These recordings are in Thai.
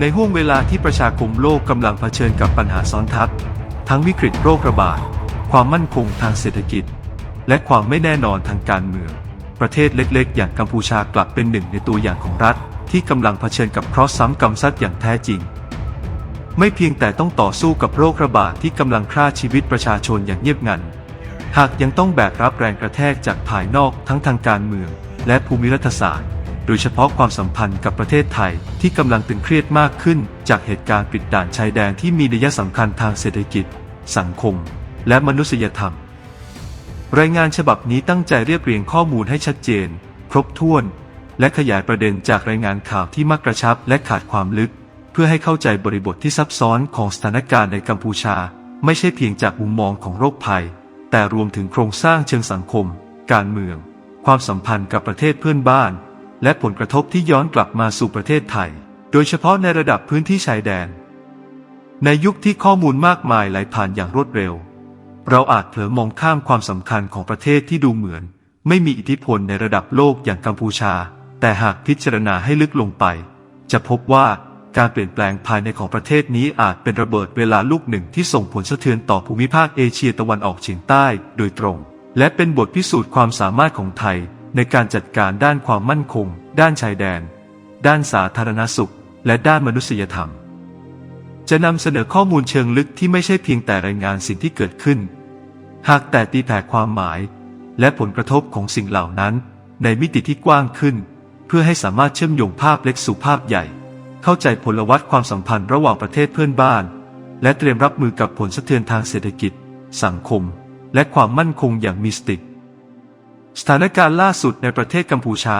ในห่วงเวลาที่ประชาคมโลกกำลังเผชิญกับปัญหาซ้อนทับ ทั้งวิกฤตโรคระบาด ความมั่นคงทางเศรษฐกิจ และความไม่แน่นอนทางการเมือง ประเทศเล็กๆ อย่างกัมพูชากลับเป็นหนึ่งในตัวอย่างของรัฐ ที่กำลังเผชิญกับเคราะห์ซ้ำกรรมซัดอย่างแท้จริง ไม่เพียงแต่ต้องต่อสู้กับโรคระบาดที่กำลังฆ่าชีวิตประชาชนอย่างเงียบงัน หากยังต้องแบกรับแรงกระแทกจากภายนอกทั้งทางการเมือง และภูมิรัฐศาสตร์ โดยเฉพาะความสัมพันธ์กับประเทศไทยที่กำลังตึงเครียดมากขึ้น จากเหตุการณ์ปิดด่านชายแดนที่มีนัยสำคัญทางเศรษฐกิจ สังคม และมนุษยธรรม รายงานฉบับนี้ตั้งใจเรียบเรียงข้อมูลให้ชัดเจน ครบถ้วน และขยายประเด็นจากรายงานข่าวที่มักกระชับและขาดความลึก เพื่อให้เข้าใจบริบทที่ซับซ้อนของสถานการณ์ในกัมพูชา ไม่ใช่เพียงจากมุมมองของโรคภัย แต่รวมถึงโครงสร้างเชิงสังคม การเมือง ความสัมพันธ์กับประเทศเพื่อนบ้าน และผลกระทบที่ย้อนกลับมาสู่ประเทศไทย โดยเฉพาะในระดับพื้นที่ชายแดน ในยุคที่ข้อมูลมากมายไหลผ่านอย่างรวดเร็ว เราอาจเผลอมองข้ามความสำคัญของประเทศที่ดูเหมือน ไม่มีอิทธิพลในระดับโลกอย่างกัมพูชา แต่หากพิจารณาให้ลึกลงไป จะพบว่าการเปลี่ยนแปลงภายในของประเทศนี้อาจเป็นระเบิดเวลาลูกหนึ่งที่ส่งผลสะเทือนต่อภูมิภาคเอเชียตะวันออกเฉียงใต้โดยตรง และเป็นบทพิสูจน์ความสามารถของไทย ในการจัดการด้านความมั่นคง ด้านชายแดน ด้านสาธารณสุข และด้านมนุษยธรรม จะนำเสนอข้อมูลเชิงลึกที่ไม่ใช่เพียงแต่รายงานสิ่งที่เกิดขึ้น หากแต่ตีแผ่ความหมาย และผลกระทบของสิ่งเหล่านั้นในมิติที่กว้างขึ้น เพื่อให้สามารถเชื่อมโยงภาพเล็กสู่ภาพใหญ่ เข้าใจผลวัตความสัมพันธ์ระหว่างประเทศเพื่อนบ้าน และเตรียมรับมือกับผลสะเทือนทางเศรษฐกิจ สังคม และความมั่นคงอย่างมีสติ สถานการณ์ล่าสุดในประเทศกัมพูชา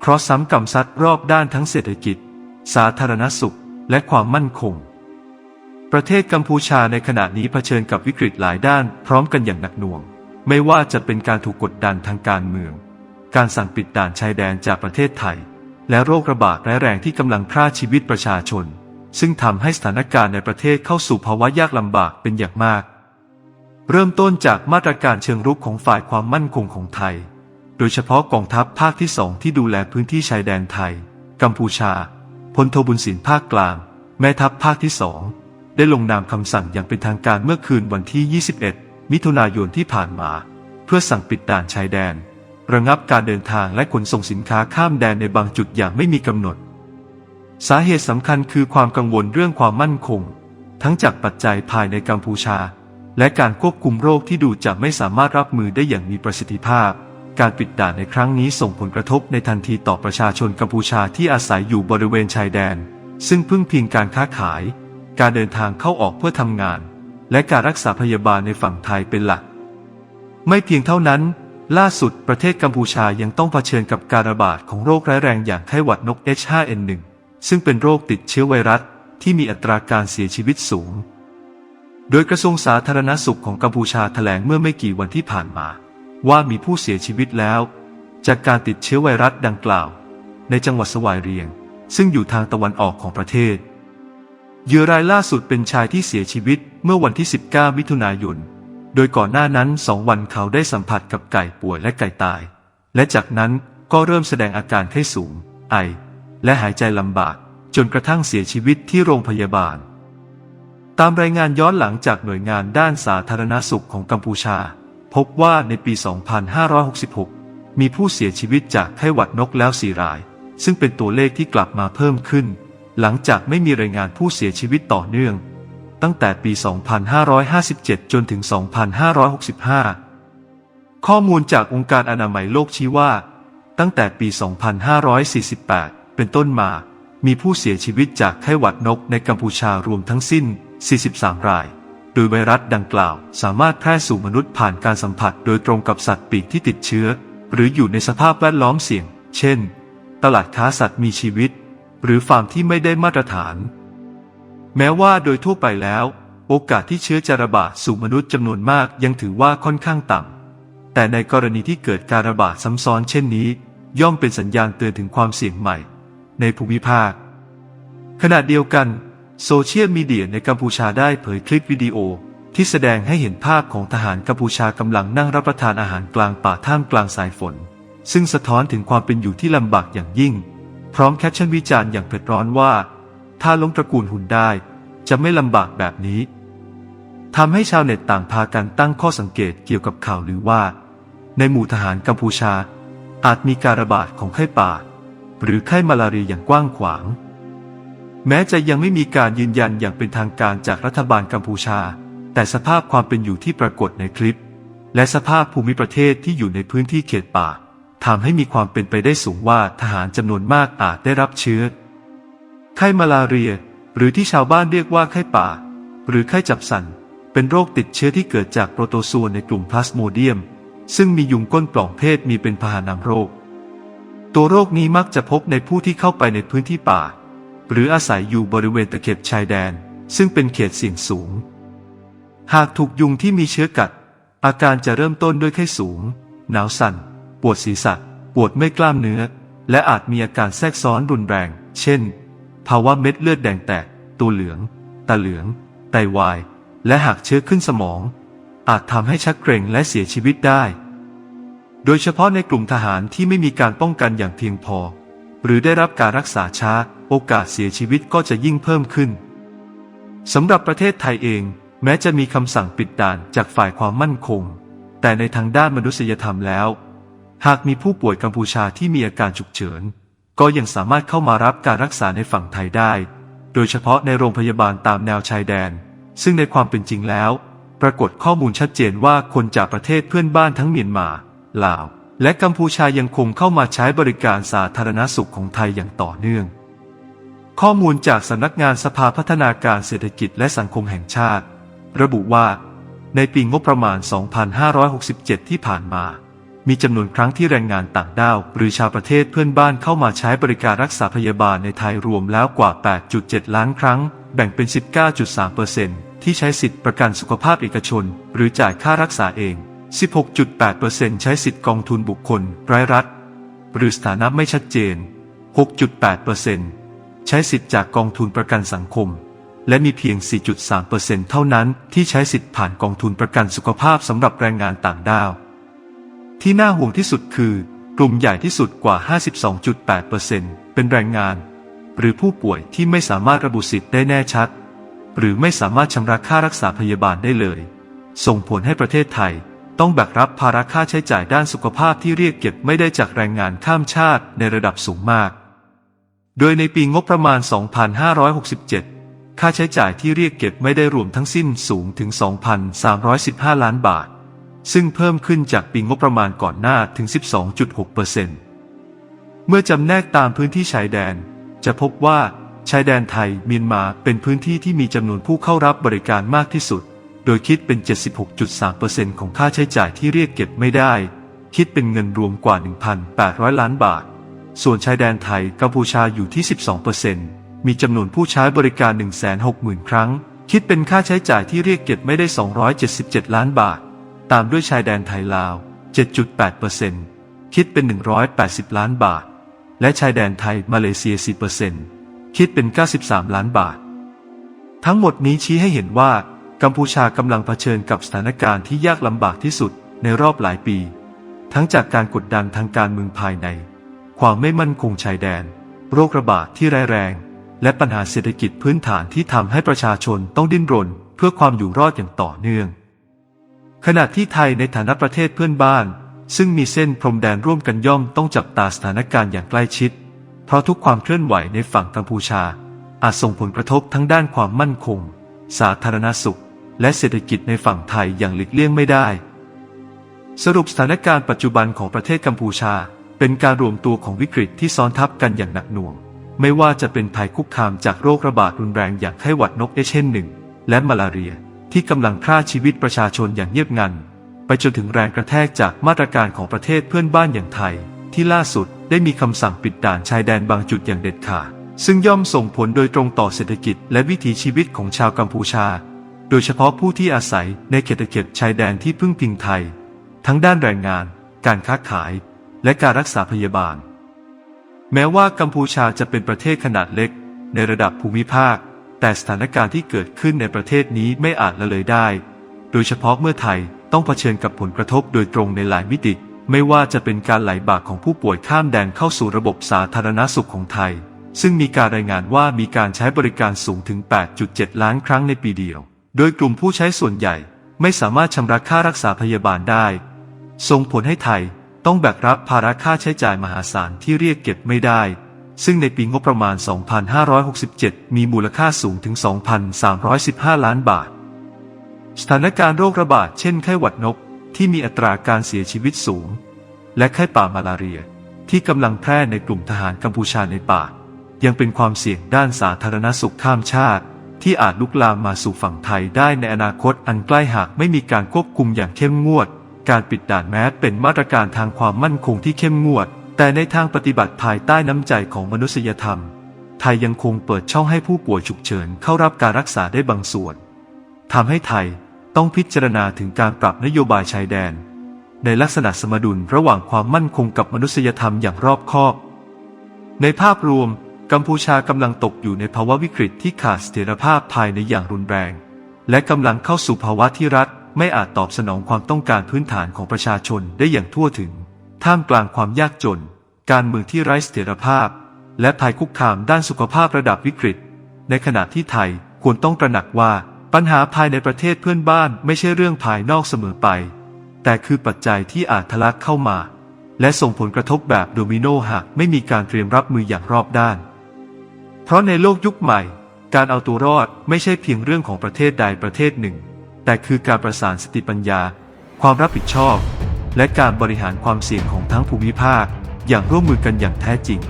เคราะห์ซ้ำกำซัดรอบด้านทั้งเศรษฐกิจ สาธารณสุข และความมั่นคง ประเทศกัมพูชาในขณะนี้เผชิญกับวิกฤตหลายด้านพร้อมกันอย่างหนักหน่วง ไม่ว่าจะเป็นการถูกกดดันทางการเมือง การสั่งปิดด่านชายแดนจากประเทศไทย และโรคระบาดร้ายแรงที่กำลังฆ่าชีวิตประชาชน ซึ่งทำให้สถานการณ์ในประเทศเข้าสู่ภาวะยากลำบากเป็นอย่างมาก เริ่มต้นจากมาตรการเชิงรุกของฝ่ายความมั่นคงของไทย โดยเฉพาะกองทัพภาคที่สองที่ดูแลพื้นที่ชายแดนไทย กัมพูชาพลโทบุญสินภาคกลาง แม่ทัพภาคที่สองได้ลงนามคำสั่งอย่างเป็นทางการเมื่อคืนวันที่ 21 มิถุนายนที่ผ่านมา เพื่อสั่งปิดด่านชายแดน ระงับการเดินทางและขนส่งสินค้าข้ามแดนในบางจุดอย่างไม่มีกำหนด สาเหตุสำคัญคือความกังวลเรื่องความมั่นคง ทั้งจากปัจจัยภายในกัมพูชา และการควบคุมโรคที่ดูจะไม่สามารถรับมือได้อย่างมีประสิทธิภาพ การปิดด่านในครั้งนี้ส่งผลกระทบในทันทีต่อประชาชนกัมพูชาที่อาศัยอยู่บริเวณชายแดน ซึ่งพึ่งพิงการค้าขาย การเดินทางเข้าออกเพื่อทำงาน และการรักษาพยาบาลในฝั่งไทยเป็นหลัก ไม่เพียงเท่านั้น ล่าสุดประเทศกัมพูชายังต้องเผชิญกับการระบาดของโรคร้ายแรงอย่างไข้หวัดนก H5N1 ซึ่งเป็นโรคติดเชื้อไวรัสที่มีอัตราการเสียชีวิตสูง โดยกระทรวงสาธารณสุขของกัมพูชาแถลงเมื่อไม่กี่วันที่ผ่านมา ว่ามีผู้เสียชีวิตแล้ว จากการติดเชื้อไวรัสดังกล่าว ในจังหวัดสวายเรียง ซึ่งอยู่ทางตะวันออกของประเทศเหยื่อรายล่าสุดเป็นชายที่เสียชีวิตเมื่อวันที่ 19 มิถุนายน โดยก่อนหน้านั้นสองวันเขาได้สัมผัสกับไก่ป่วยและไก่ตาย และจากนั้นก็เริ่มแสดงอาการไข้สูง ไอ และหายใจลำบาก จนกระทั่งเสียชีวิตที่โรงพยาบาล ตามรายงานย้อนหลังจากหน่วยงานด้านสาธารณสุขของกัมพูชา พบว่าในปี 2566 มีผู้เสียชีวิตจากไข้หวัดนกแล้วสี่ราย ซึ่งเป็นตัวเลขที่กลับมาเพิ่มขึ้น หลังจากไม่มีรายงานผู้เสียชีวิตต่อเนื่อง ตั้งแต่ปี 2557 จนถึง 2565 ข้อมูลจากองค์การอนามัยโลกชี้ว่า ตั้งแต่ปี 2548 เป็นต้นมา มีผู้เสียชีวิตจากไข้หวัดนกในกัมพูชารวมทั้งสิ้น 43 ราย โดยไวรัสดังกล่าว สามารถแพร่สู่มนุษย์ผ่านการสัมผัสโดยตรงกับสัตว์ปีกที่ติดเชื้อ หรืออยู่ในสภาพแวดล้อมเสี่ยง เช่น ตลาดค้าสัตว์มีชีวิต หรือฟาร์มที่ไม่ได้มาตรฐาน แม้ว่าโดยทั่วไปแล้ว โอกาสที่เชื้อจะระบาดสู่มนุษย์จำนวนมากยังถือว่าค่อนข้างต่ำแต่ในกรณีที่เกิดการระบาดซ้ำซ้อนเช่นนี้ ย่อมเป็นสัญญาณเตือนถึงความเสี่ยงใหม่ ในภูมิภาค ขณะเดียวกัน โซเชียลมีเดียในกัมพูชาได้เผยคลิปวิดีโอ ที่แสดงให้เห็นภาพของทหารกัมพูชากำลังนั่งรับประทานอาหารกลางป่าท่ามกลางสายฝน ซึ่งสะท้อนถึงความเป็นอยู่ที่ลำบากอย่างยิ่ง พร้อมแคปชั่นวิจารณ์อย่างเผ็ดร้อนว่า ถ้าล้มตระกูลหุ่นได้ จะไม่ลำบากแบบนี้ทำให้ชาวเน็ตต่างพากันตั้งข้อสังเกตเกี่ยวกับข่าวหรือว่า ในหมู่ทหารกัมพูชา อาจมีการระบาดของไข้ป่า หรือไข้มาลาเรียอย่างกว้างขวาง แม้จะยังไม่มีการยืนยันอย่างเป็นทางการจากรัฐบาลกัมพูชา แต่สภาพความเป็นอยู่ที่ปรากฏในคลิป และสภาพภูมิประเทศที่อยู่ในพื้นที่เขตป่าทำให้มีความเป็นไปได้สูงว่าทหารจำนวนมากอาจได้รับเชื้อ ไข้มาลาเรีย หรือที่ชาวบ้านเรียกว่าไข้ป่า หรือไข้จับสัน เป็นโรคติดเชื้อที่เกิดจากโปรโตซัวในกลุ่มพลาสโมเดียม ซึ่งมียุงก้นปล่องเพศมีเป็นพาหะนำโรค ตัวโรคนี้มักจะพบในผู้ที่เข้าไปในพื้นที่ป่า หรืออาศัยอยู่บริเวณตะเข็บชายแดน ซึ่งเป็นเขตเสี่ยงสูง หากถูกยุงที่มีเชื้อกัด อาการจะเริ่มต้นด้วยไข้สูง หนาวสั่น ปวดศีรษะ ปวดไม่กล้ามเนื้อ และอาจมีอาการแทรกซ้อนรุนแรง เช่น ภาวะเม็ดเลือดแดงแตก ตัวเหลือง ตาเหลือง ไตวาย และหากเชื้อขึ้นสมอง อาจทำให้ชักเกร็งและเสียชีวิตได้ โดยเฉพาะในกลุ่มทหารที่ไม่มีการป้องกันอย่างเพียงพอ หรือได้รับการรักษาช้า โอกาสเสียชีวิตก็จะยิ่งเพิ่มขึ้นสำหรับประเทศไทยเอง แม้จะมีคำสั่งปิดด่านจากฝ่ายความมั่นคง แต่ในทางด้านมนุษยธรรมแล้ว หากมีผู้ป่วยกัมพูชาที่มีอาการฉุกเฉิน ก็ยังสามารถเข้ามารับการรักษาในฝั่งไทยได้ โดยเฉพาะในโรงพยาบาลตามแนวชายแดน ซึ่งในความเป็นจริงแล้ว ปรากฏข้อมูลชัดเจนว่าคนจากประเทศเพื่อนบ้านทั้งเมียนมาลาว และกัมพูชายังคงเข้ามาใช้บริการสาธารณสุขของไทยอย่างต่อเนื่อง ข้อมูลจากสำนักงานสภาพัฒนาการเศรษฐกิจและสังคมแห่งชาติ ระบุว่า ในปีงบประมาณ 2567 ที่ผ่านมา มีจำนวนครั้งที่แรงงานต่างด้าว หรือชาวประเทศเพื่อนบ้านเข้ามาใช้บริการรักษาพยาบาลในไทยรวมแล้วกว่า 8.7 ล้านครั้ง แบ่งเป็น 19.3%ที่ใช้สิทธิประกันสุขภาพเอกชน หรือจ่ายค่ารักษาเอง 16.8%ใช้สิทธิกองทุนบุคคลรายรัฐ หรือสถานะไม่ชัดเจน 6.8% ใช้สิทธิจากกองทุนประกันสังคม และมีเพียง 4.3%เท่านั้นที่ใช้สิทธิผ่านกองทุนประกันสุขภาพสำหรับแรงงานต่างด้าว ที่น่าห่วงที่สุดคือกลุ่มใหญ่ที่สุดกว่า 52.8%เป็นแรงงาน หรือผู้ป่วยที่ไม่สามารถระบุสิทธิ์ได้แน่ชัด หรือไม่สามารถชำระค่ารักษาพยาบาลได้เลย ส่งผลให้ประเทศไทยต้องแบกรับภาระค่าใช้จ่ายด้านสุขภาพที่เรียกเก็บไม่ได้จากแรงงานข้ามชาติในระดับสูงมาก โดยในปีงบประมาณ 2567 ค่าใช้จ่ายที่เรียกเก็บไม่ได้รวมทั้งสิ้นสูงถึง 2,315 ล้านบาท ซึ่งเพิ่มขึ้นจากปีงบประมาณก่อนหน้าถึง 12.6%เมื่อจำแนกตามพื้นที่ชายแดน จะพบว่าชายแดนไทยเมียนมาเป็นพื้นที่ที่มีจำนวนผู้เข้ารับบริการมากที่สุด โดยคิดเป็น 76.3%ของค่าใช้จ่ายที่เรียกเก็บไม่ได้ คิดเป็นเงินรวมกว่า 1,800 ล้านบาท ส่วนชายแดนไทยกัมพูชาอยู่ที่ 12%มีจำนวนผู้ใช้บริการ 160,000 ครั้ง คิดเป็นค่าใช้จ่ายที่เรียกเก็บไม่ได้ 277 ล้านบาท ตามด้วยชายแดนไทยลาว 7.8%คิดเป็น 180 ล้านบาท และชายแดนไทยมาเลเซีย4%คิดเป็น 93 ล้านบาท ทั้งหมดนี้ชี้ให้เห็นว่ากัมพูชากำลังเผชิญกับสถานการณ์ที่ยากลำบากที่สุดในรอบหลายปี ทั้งจากการกดดันทางการเมืองภายใน ความไม่มั่นคงชายแดน โรคระบาดที่ร้ายแรง และปัญหาเศรษฐกิจพื้นฐานที่ทำให้ประชาชนต้องดิ้นรน เพื่อความอยู่รอดอย่างต่อเนื่อง ขณะที่ไทยในฐานะประเทศเพื่อนบ้าน ซึ่งมีเส้นพรมแดนร่วมกันย่อมต้องจับตาสถานการณ์อย่างใกล้ชิด เพราะทุกความเคลื่อนไหวในฝั่งกัมพูชา อาจส่งผลกระทบทั้งด้านความมั่นคง สาธารณสุข และเศรษฐกิจในฝั่งไทยอย่างหลีกเลี่ยงไม่ได้ สรุปสถานการณ์ปัจจุบันของประเทศกัมพูชา เป็นการรวมตัวของวิกฤตที่ซ้อนทับกันอย่างหนักหน่วง ไม่ว่าจะเป็นภัยคุกคามจากโรคระบาดรุนแรงอย่างไข้หวัดนกเอเชนหนึ่ง และมาลาเรียที่กำลังฆ่าชีวิตประชาชนอย่างเงียบงัน ไปจนถึงแรงกระแทกจากมาตรการของประเทศเพื่อนบ้านอย่างไทย ที่ล่าสุดได้มีคำสั่งปิดด่านชายแดนบางจุดอย่างเด็ดขาดซึ่งย่อมส่งผลโดยตรงต่อเศรษฐกิจและวิถีชีวิตของชาวกัมพูชา โดยเฉพาะผู้ที่อาศัยในเขตเขตชายแดนที่พึ่งพิงไทย ทั้งด้านแรงงาน การค้าขาย และการรักษาพยาบาล แม้ว่ากัมพูชาจะเป็นประเทศขนาดเล็ก ในระดับภูมิภาค แต่สถานการณ์ที่เกิดขึ้นในประเทศนี้ไม่อาจละเลยได้ โดยเฉพาะเมื่อไทยต้องเผชิญกับผลกระทบโดยตรงในหลายมิติ ไม่ว่าจะเป็นการไหลบากของผู้ป่วยข้ามแดนเข้าสู่ระบบสาธารณสุขของไทย ซึ่งมีการรายงานว่ามีการใช้บริการสูงถึง 8.7 ล้านครั้งในปีเดียว โดยกลุ่มผู้ใช้ส่วนใหญ่ไม่สามารถชำระค่ารักษาพยาบาลได้ ส่งผลให้ไทย ต้องแบกรับภาระค่าใช้จ่ายมหาศาลที่เรียกเก็บไม่ได้ ซึ่งในปีงบประมาณ 2567 มีมูลค่าสูงถึง 2,315 ล้านบาท สถานการณ์โรคระบาดเช่นไข้หวัดนกที่มีอัตราการเสียชีวิตสูง และไข้ป่ามาลาเรีย ที่กำลังแพร่ในกลุ่มทหารกัมพูชาในป่า ยังเป็นความเสี่ยงด้านสาธารณสุขข้ามชาติ ที่อาจลุกลามมาสู่ฝั่งไทยได้ในอนาคตอันใกล้หากไม่มีการควบคุมอย่างเข้มงวด การปิดด่านแม้เป็นมาตรการทางความมั่นคงที่เข้มงวด แต่ในทางปฏิบัติภายใต้น้ำใจของมนุษยธรรม ไทยยังคงเปิดช่องให้ผู้ป่วยฉุกเฉินเข้ารับการรักษาได้บางส่วนทำให้ไทยต้องพิจารณาถึงการปรับนโยบายชายแดน ในลักษณะสมดุลระหว่างความมั่นคงกับมนุษยธรรมอย่างรอบคอบ ในภาพรวม กัมพูชากำลังตกอยู่ในภาวะวิกฤตที่ขาดเสถียรภาพภายในอย่างรุนแรง และกำลังเข้าสู่ภาวะที่รัฐ ไม่อาจตอบสนองความต้องการพื้นฐานของประชาชนได้อย่างทั่วถึง ท่ามกลางความยากจน การเมืองที่ไร้เสถียรภาพ และภัยคุกคามด้านสุขภาพระดับวิกฤต ในขณะที่ไทยควรต้องตระหนักว่าปัญหาภายในประเทศเพื่อนบ้านไม่ใช่เรื่องภายนอกเสมอไป แต่คือปัจจัยที่อาจทะลักเข้ามา และส่งผลกระทบแบบโดมิโนหากไม่มีการเตรียมรับมืออย่างรอบด้าน เพราะในโลกยุคใหม่ การเอาตัวรอดไม่ใช่เพียงเรื่องของประเทศใดประเทศหนึ่ง แต่คือการประสานสติปัญญา ความรับผิดชอบ และการบริหารความเสี่ยงของทั้งภูมิภาค อย่างร่วมมือกันอย่างแท้จริง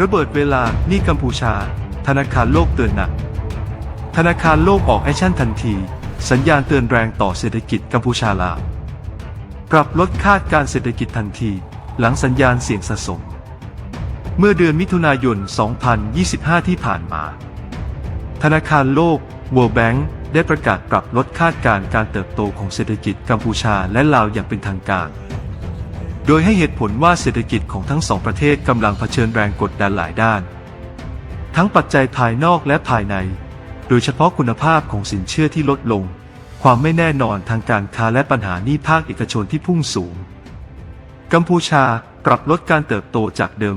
ระเบิดเวลานี่กัมพูชา ธนาคารโลกเตือนหนัก ธนาคารโลกออกแอคชั่นทันที สัญญาณเตือนแรงต่อเศรษฐกิจกัมพูชาลาว ปรับลดคาดการเศรษฐกิจทันที หลังสัญญาณเสี่ยงสะสม เมื่อเดือนมิถุนายน 2025 ที่ผ่านมา ธนาคารโลก World Bank ได้ประกาศปรับลดคาดการณ์การเติบโตของเศรษฐกิจกัมพูชาและลาวอย่างเป็นทางการ โดยให้เหตุผลว่าเศรษฐกิจของทั้งสองประเทศกำลังเผชิญแรงกดดันหลายด้าน ทั้งปัจจัยภายนอกและภายใน โดยเฉพาะคุณภาพของสินเชื่อที่ลดลง ความไม่แน่นอนทางการค้าและปัญหาหนี้ภาคเอกชนที่พุ่งสูง กัมพูชาปรับลดการเติบโตจากเดิม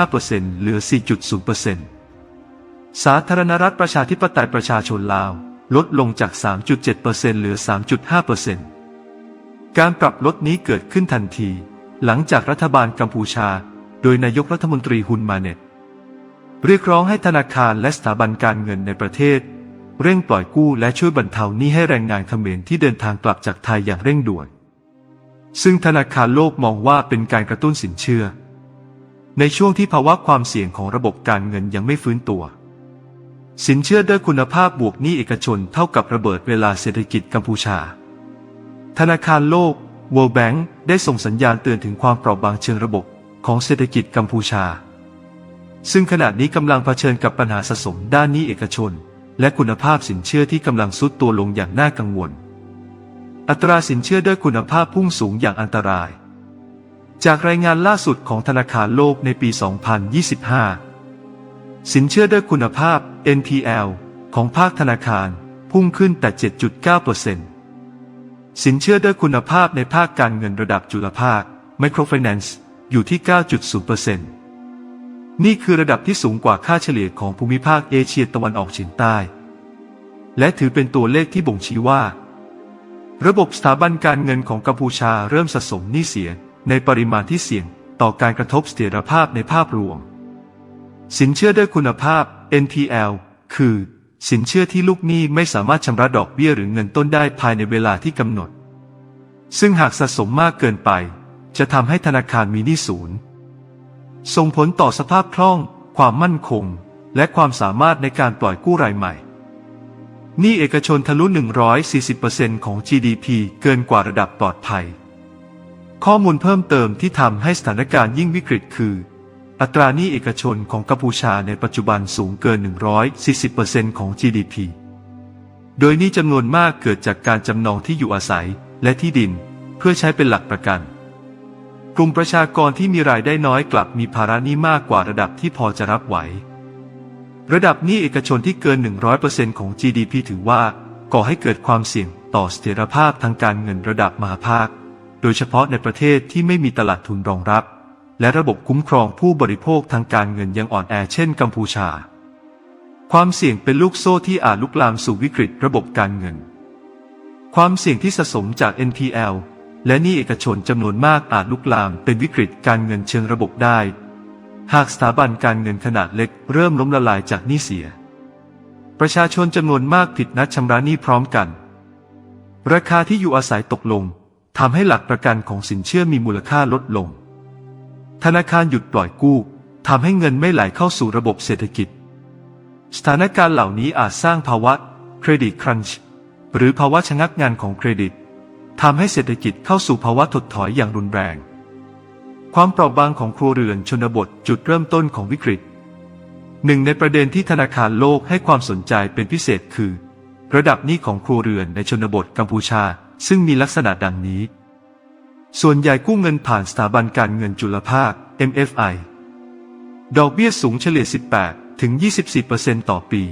5.5%เหลือ 4.0%สาธารณรัฐประชาธิปไตยประชาชนลาว ลดลงจาก 3.7%เหลือ 3.5%การปรับลดนี้เกิดขึ้นทันที หลังจากรัฐบาลกัมพูชา โดยนายกรัฐมนตรีฮุนมาเน็ต เรียกร้องให้ธนาคารและสถาบันการเงินในประเทศ เร่งปล่อยกู้และช่วยบรรเทาหนี้ให้แรงงานเขมรที่เดินทางกลับจากไทยอย่างเร่งด่วน ซึ่งธนาคารโลกมองว่าเป็นการกระตุ้นสินเชื่อ ในช่วงที่ภาวะความเสี่ยงของระบบการเงินยังไม่ฟื้นตัว สินเชื่อด้วยคุณภาพบวกหนี้เอกชนเท่ากับระเบิดเวลาเศรษฐกิจกัมพูชา ธนาคารโลก World Bank ได้ส่งสัญญาณเตือนถึงความเปราะบางเชิงระบบของเศรษฐกิจกัมพูชา ซึ่งขณะนี้กำลังเผชิญกับปัญหาสะสมด้านหนี้เอกชน และคุณภาพสินเชื่อที่กำลังซุดตัวลงอย่างน่ากังวล อัตราสินเชื่อด้วยคุณภาพพุ่งสูงอย่างอันตราย จากรายงานล่าสุดของธนาคารโลกในปี 2025 สินเชื่อด้วยคุณภาพ NPL ของภาคธนาคารพุ่งขึ้นแต่ 7.9%สินเชื่อด้วยคุณภาพในภาคการเงินระดับจุลภาค Microfinance อยู่ที่ 9.0% นี่คือระดับที่สูงกว่าค่าเฉลี่ยของภูมิภาคเอเชียตะวันออกเฉียงใต้ และถือเป็นตัวเลขที่บ่งชี้ว่า ระบบสถาบันการเงินของกัมพูชาเริ่มสะสมหนี้เสียในปริมาณที่เสี่ยงต่อการกระทบเสถียรภาพในภาพรวม สินเชื่อด้วยคุณภาพ NPL คือ สินเชื่อที่ลูกหนี้ไม่สามารถชำระดอกเบี้ยหรือเงินต้นได้ภายในเวลาที่กำหนด ซึ่งหากสะสมมากเกินไป จะทำให้ธนาคารมีหนี้ศูนย์ ส่งผลต่อสภาพคล่อง ความมั่นคง และความสามารถในการปล่อยกู้รายใหม่หนี้เอกชนทะลุ 140%ของ GDP เกินกว่าระดับปลอดภัย ข้อมูลเพิ่มเติมที่ทำให้สถานการณ์ยิ่งวิกฤตคือ อัตราหนี้เอกชนของกัมพูชาในปัจจุบันสูงเกิน 140%ของ GDP โดยหนี้จำนวนมากเกิดจากการจำนองที่อยู่อาศัยและที่ดิน เพื่อใช้เป็นหลักประกัน กลุ่มประชากรที่มีรายได้น้อยกลับมีภาระหนี้มากกว่าระดับที่พอจะรับไหว ระดับหนี้เอกชนที่เกิน 100%ของ GDP ถือว่าก่อให้เกิดความเสี่ยงต่อเสถียรภาพทางการเงินระดับมหาภาค โดยเฉพาะในประเทศที่ไม่มีตลาดทุนรองรับ และระบบคุ้มครองผู้บริโภคทางการเงินยังอ่อนแอเช่นกัมพูชา ความเสี่ยงเป็นลูกโซ่ที่อาจลุกลามสู่วิกฤตระบบการเงิน ความเสี่ยงที่สะสมจาก NPL และหนี้เอกชนจำนวนมากอาจลุกลามเป็นวิกฤตการเงินเชิงระบบได้ หากสถาบันการเงินขนาดเล็กเริ่มล้มละลายจากหนี้เสีย ประชาชนจำนวนมากผิดนัดชำระหนี้พร้อมกัน ราคาที่อยู่อาศัยตกลงทำให้หลักประกันของสินเชื่อมีมูลค่าลดลง ธนาคารหยุดปล่อยกู้ทำให้เงินไม่ไหลเข้าสู่ระบบเศรษฐกิจ สถานการณ์เหล่านี้อาจสร้างภาวะเครดิตครันช์หรือภาวะชะงักงานของเครดิต ทำให้เศรษฐกิจเข้าสู่ภาวะถดถอยอย่างรุนแรง ความเปราะบางของครัวเรือนชนบทจุดเริ่มต้นของวิกฤต หนึ่งในประเด็นที่ธนาคารโลกให้ความสนใจเป็นพิเศษคือ ระดับหนี้ของครัวเรือนในชนบทกัมพูชา ซึ่งมีลักษณะดังนี้ ส่วนใหญ่กู้เงินผ่านสถาบันการเงินจุลภาค MFI ดอกเบี้ยสูงเฉลี่ย 18 ถึง 24%ต่อปี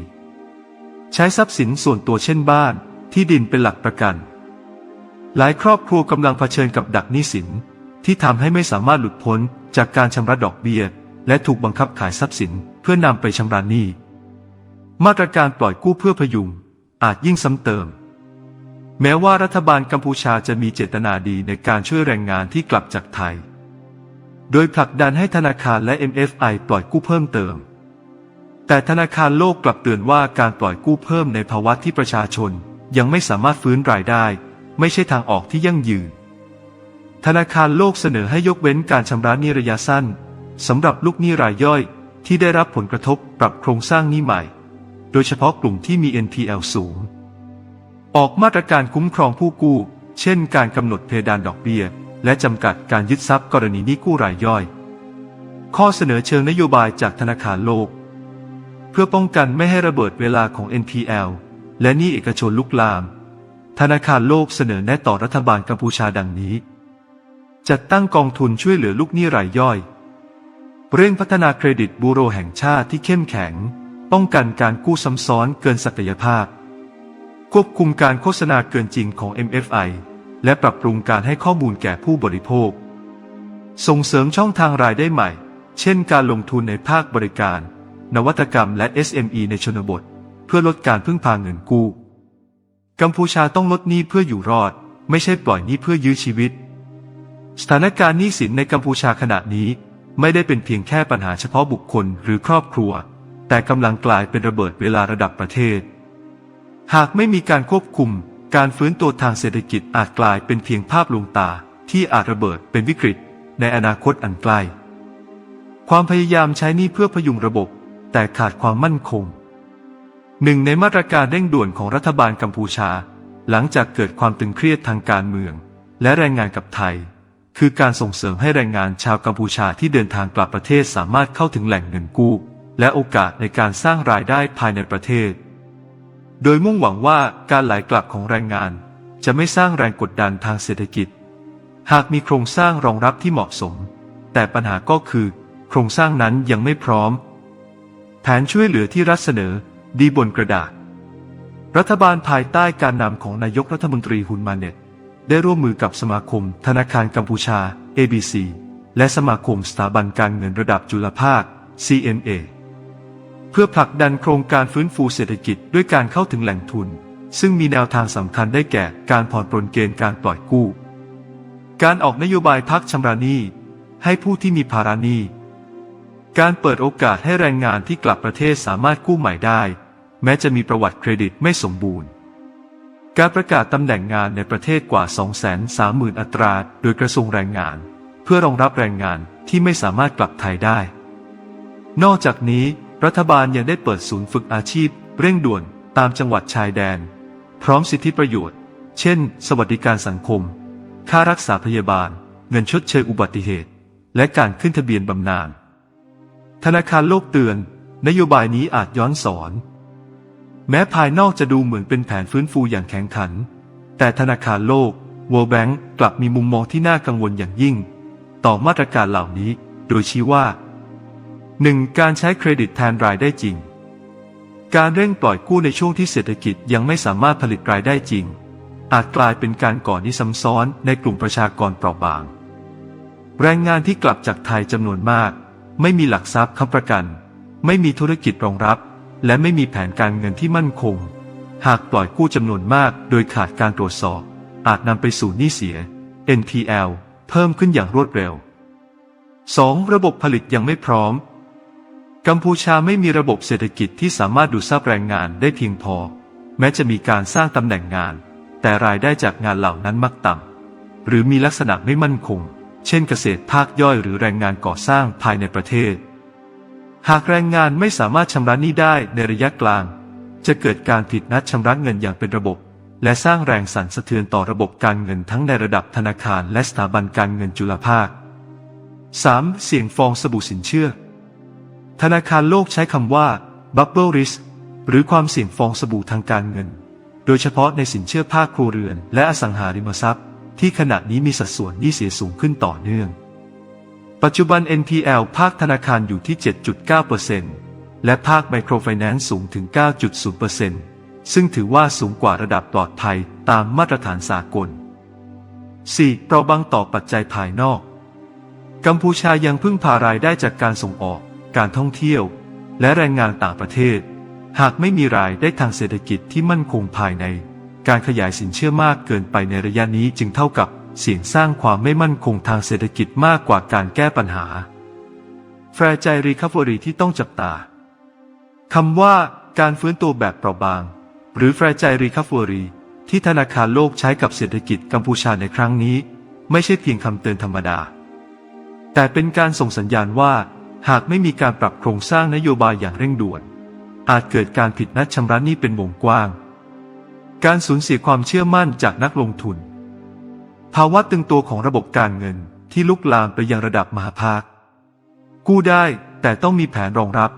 ใช้ทรัพย์สินส่วนตัวเช่นบ้าน ที่ดินเป็นหลักประกัน หลายครอบครัวกำลังเผชิญกับดักหนี้สิน ที่ทำให้ไม่สามารถหลุดพ้นจากการชำระดอกเบี้ย และถูกบังคับขายทรัพย์สินเพื่อนำไปชำระหนี้ มาตรการปล่อยกู้เพื่อพยุง อาจยิ่งซ้ำเติม แม้ว่ารัฐบาลกัมพูชาจะมีเจตนาดีในการช่วยแรงงานที่กลับจากไทย โดยผลักดันให้ธนาคารและ MFI ปล่อยกู้เพิ่มเติม แต่ธนาคารโลกกลับเตือนว่าการปล่อยกู้เพิ่มในภาวะที่ประชาชนยังไม่สามารถฟื้นรายได้ ไม่ใช่ทางออกที่ยั่งยืน ธนาคารโลกเสนอให้ยกเว้นการชำระหนี้ระยะสั้นสำหรับลูกหนี้รายย่อยที่ได้รับผลกระทบปรับโครงสร้างหนี้ใหม่ โดยเฉพาะกลุ่มที่มี NPL สูง ออกมาตรการคุ้มครองผู้กู้ เช่น การกำหนดเพดานดอกเบี้ย และจำกัดการยึดทรัพย์กรณีหนี้กู้รายย่อย ข้อเสนอเชิงนโยบายจากธนาคารโลก เพื่อป้องกันไม่ให้ระเบิดเวลาของ NPL และหนี้เอกชนลุกลาม ธนาคารโลกเสนอแนะต่อรัฐบาลกัมพูชาดังนี้ จัดตั้งกองทุนช่วยเหลือลูกหนี้รายย่อย เร่งพัฒนาเครดิตบูโรแห่งชาติที่เข้มแข็ง ป้องกันการกู้ซ้ำซ้อนเกินศักยภาพ ควบคุมการโฆษณาเกินจริงของ MFI และปรับปรุงการให้ข้อมูลแก่ผู้บริโภค ส่งเสริมช่องทางรายได้ใหม่ เช่นการลงทุนในภาคบริการ นวัตกรรมและ SME ในชนบท เพื่อลดการพึ่งพาเงินกู้ กัมพูชาต้องลดหนี้เพื่ออยู่รอด ไม่ใช่ปล่อยหนี้เพื่อยื้อชีวิต สถานการณ์หนี้สินในกัมพูชาขณะนี้ ไม่ได้เป็นเพียงแค่ปัญหาเฉพาะบุคคลหรือครอบครัว แต่กำลังกลายเป็นระเบิดเวลาระดับประเทศ หากไม่มีการควบคุม การฟื้นตัวทางเศรษฐกิจอาจกลายเป็นเพียงภาพลวงตาที่อาจระเบิดเป็นวิกฤต ในอนาคตอันใกล้ ความพยายามใช้หนี้เพื่อพยุงระบบ แต่ขาดความมั่นคง หนึ่งในมาตรการเร่งด่วนของรัฐบาลกัมพูชา หลังจากเกิดความตึงเครียดทางการเมือง และแรงงานกับไทย คือการส่งเสริมให้แรงงานชาวกัมพูชาที่เดินทางกลับประเทศสามารถเข้าถึงแหล่งเงินกู้ และโอกาสในการสร้างรายได้ภายในประเทศ โดยมุ่งหวังว่าการไหลกลับของแรงงาน จะไม่สร้างแรงกดดันทางเศรษฐกิจ หากมีโครงสร้างรองรับที่เหมาะสม แต่ปัญหาก็คือ โครงสร้างนั้นยังไม่พร้อม แผนช่วยเหลือที่รัฐเสนอ ดีบนกระดาษ รัฐบาลภายใต้การนำของนายกรัฐมนตรีฮุนมาเน็ต ได้ร่วมมือกับสมาคม ธนาคารกัมพูชา ABC และสมาคมสถาบันการเงินระดับจุลภาค CMA เพื่อผลักดันโครงการฟื้นฟูเศรษฐกิจด้วยการเข้าถึงแหล่งทุน ซึ่งมีแนวทางสำคัญได้แก่การผ่อนปรนเกณฑ์การปล่อยกู้ การออกนโยบายพักชำระหนี้ให้ผู้ที่มีภาระหนี้ การเปิดโอกาสให้แรงงานที่กลับประเทศสามารถกู้ใหม่ได้ แม้จะมีประวัติเครดิตไม่สมบูรณ์ การประกาศตำแหน่งงานในประเทศกว่า 230,000 อัตรา โดยกระทรวงแรงงาน เพื่อรองรับแรงงานที่ไม่สามารถกลับไทยได้ นอกจากนี้ รัฐบาลยังได้เปิดศูนย์ฝึกอาชีพ เร่งด่วนตามจังหวัดชายแดน พร้อมสิทธิประโยชน์ เช่น สวัสดิการสังคม ค่ารักษาพยาบาล เงินชดเชยอุบัติเหตุ และการขึ้นทะเบียนบำนาญ ธนาคารโลกเตือน นโยบายนี้อาจย้อนสอน แม้ภายนอกจะดูเหมือนเป็นแผนฟื้นฟูอย่างแข็งขัน แต่ธนาคารโลก World Bank กลับมีมุมมองที่น่ากังวลอย่างยิ่ง ต่อมาตรการเหล่านี้ โดยชี้ว่า 1. การใช้เครดิตแทนรายได้จริง การเร่งปล่อยกู้ในช่วงที่เศรษฐกิจยังไม่สามารถผลิตรายได้จริง อาจกลายเป็นการก่อหนี้ซ้ำซ้อนในกลุ่มประชากรเปราะบาง แรงงานที่กลับจากไทยจำนวนมาก ไม่มีหลักทรัพย์ค้ำประกัน ไม่มีธุรกิจรองรับ และไม่มีแผนการเงินที่มั่นคง หากปล่อยกู้จำนวนมากโดยขาดการตรวจสอบ อาจนำไปสู่หนี้เสีย NPL เพิ่มขึ้นอย่างรวดเร็ว 2. ระบบผลิตยังไม่พร้อม กัมพูชาไม่มีระบบเศรษฐกิจที่สามารถดูดซับแรงงานได้เพียงพอ แม้จะมีการสร้างตำแหน่งงาน แต่รายได้จากงานเหล่านั้นมักต่ำหรือมีลักษณะไม่มั่นคง เช่นเกษตรภาคย่อยหรือแรงงานก่อสร้างภายในประเทศ หากแรงงานไม่สามารถชำระหนี้ได้ในระยะกลาง จะเกิดการผิดนัดชำระเงินอย่างเป็นระบบ และสร้างแรงสั่นสะเทือนต่อระบบการเงินทั้งในระดับธนาคารและสถาบันการเงินจุลภาค 3. เสี่ยงฟองสบู่สินเชื่อ ธนาคารโลกใช้คำว่า bubble risk หรือความเสี่ยงฟองสบู่ทางการเงิน โดยเฉพาะในสินเชื่อภาคครัวเรือนและอสังหาริมทรัพย์ ที่ขณะนี้มีสัดส่วนหนี้เสียสูงขึ้นต่อเนื่อง ปัจจุบัน NPL ภาคธนาคารอยู่ที่ 7.9%และภาคไมโครไฟแนนซ์สูงถึง 9.0%ซึ่งถือว่าสูงกว่าระดับปลอดภัยตามมาตรฐานสากล 4. เปราะบางต่อปัจจัยภายนอก กัมพูชายังพึ่งพารายได้จากการส่งออก การท่องเที่ยว และแรงงานต่างประเทศ หากไม่มีรายได้ทางเศรษฐกิจที่มั่นคงภายใน การขยายสินเชื่อมากเกินไปในระยะนี้จึงเท่ากับเสี่ยงสร้างความไม่มั่นคงทางเศรษฐกิจมากกว่าการแก้ปัญหา แฟร์ใจรีคัฟเวอรีที่ต้องจับตาคำว่าการฟื้นตัวแบบเปราะบาง หรือ Fragile Recovery ที่ธนาคารโลกใช้กับเศรษฐกิจกัมพูชาในครั้งนี้ ไม่ใช่เพียงคำเตือนธรรมดา แต่เป็นการส่งสัญญาณว่า หากไม่มีการปรับโครงสร้างนโยบายอย่างเร่งด่วน อาจเกิดการผิดนัดชำระหนี้เป็นวงกว้าง การสูญเสียความเชื่อมั่นจากนักลงทุน ภาวะตึงตัวของระบบการเงินที่ลุกลามไปยังระดับมหาภาค กู้ได้แต่ต้องมีแผนรองรับ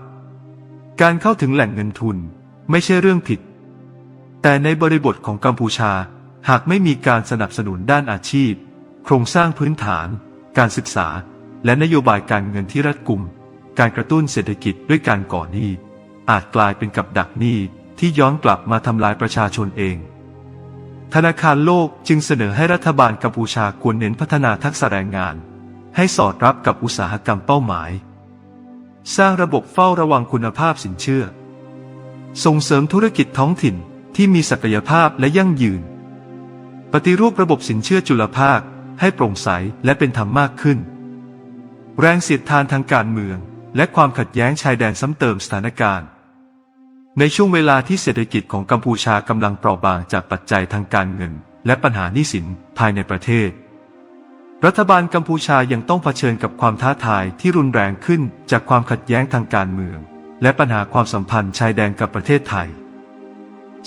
การเข้าถึงแหล่งเงินทุนไม่ใช่เรื่องผิด แต่ในบริบทของกัมพูชาหากไม่มีการสนับสนุนด้านอาชีพ โครงสร้างพื้นฐาน การศึกษา และนโยบายการเงินที่รัดกุม การกระตุ้นเศรษฐกิจด้วยการก่อหนี้ อาจกลายเป็นกับดักหนี้ ที่ย้อนกลับมาทำลายประชาชนเอง ธนาคารโลกจึงเสนอให้รัฐบาลกัมพูชาควรเน้นพัฒนาทักษะแรงงาน ให้สอดรับกับอุตสาหกรรมเป้าหมาย สร้างระบบเฝ้าระวังคุณภาพสินเชื่อ ส่งเสริมธุรกิจท้องถิ่นที่มีศักยภาพและยั่งยืน ปฏิรูประบบสินเชื่อจุลภาคให้โปร่งใสและเป็นธรรมมากขึ้น แรงเสียดทานทางการเมือง และความขัดแย้งชายแดนซ้ำเติมสถานการณ์ ในช่วงเวลาที่เศรษฐกิจของกัมพูชากำลังเปราะบางจากปัจจัยทางการเงิน และปัญหาหนี้สินภายในประเทศ รัฐบาลกัมพูชายังต้องเผชิญกับความท้าทายที่รุนแรงขึ้นจากความขัดแย้งทางการเมือง และปัญหาความสัมพันธ์ชายแดนกับประเทศไทย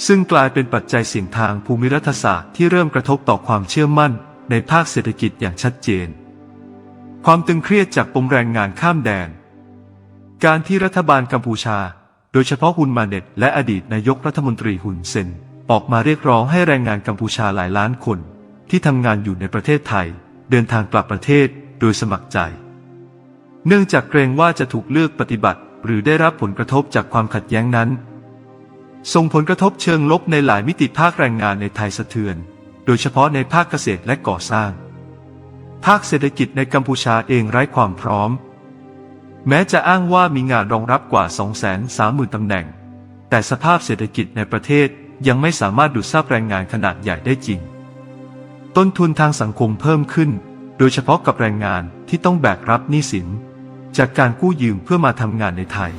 ซึ่งกลายเป็นปัจจัยเสี่ยงทางภูมิรัฐศาสตร์ที่เริ่มกระทบต่อความเชื่อมั่น ในภาคเศรษฐกิจอย่างชัดเจน ความตึงเครียดจากปมแรงงานข้ามแดน การที่รัฐบาลกัมพูชา ดยเฉพาะฮุนมาเน็ตและอดีตนายกรัฐมนตรีฮุนเซน ออกมาเรียกร้องให้แรงงานกัมพูชาหลายล้านคน ที่ทำงานอยู่ในประเทศไทย เดินทางกลับประเทศโดยสมัครใจ เนื่องจากเกรงว่าจะถูกเลือกปฏิบัติ หรือได้รับผลกระทบจากความขัดแย้งนั้น ส่งผลกระทบเชิงลบในหลายมิติภาคแรงงานในไทยสะเทือน โดยเฉพาะในภาคเกษตรและก่อสร้าง ภาคเศรษฐกิจในกัมพูชาเองไร้ความพร้อม แม้จะอ้างว่ามีงานรองรับกว่า 230,000 ตำแหน่ง แต่สภาพเศรษฐกิจในประเทศยังไม่สามารถดูดซับแรงงานขนาดใหญ่ได้จริง ต้นทุนทางสังคมเพิ่มขึ้น โดยเฉพาะกับแรงงานที่ต้องแบกรับหนี้สิน จากการกู้ยืมเพื่อมาทำงานในไทย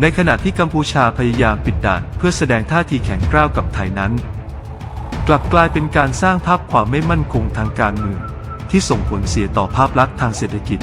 ในขณะที่กัมพูชาพยายามปิดด่านเพื่อแสดงท่าทีแข็งกร้าวกับไทยนั้น กลับกลายเป็นการสร้างภาพความไม่มั่นคงทางการเมืองที่ส่งผลเสียต่อภาพลักษณ์ทางเศรษฐกิจ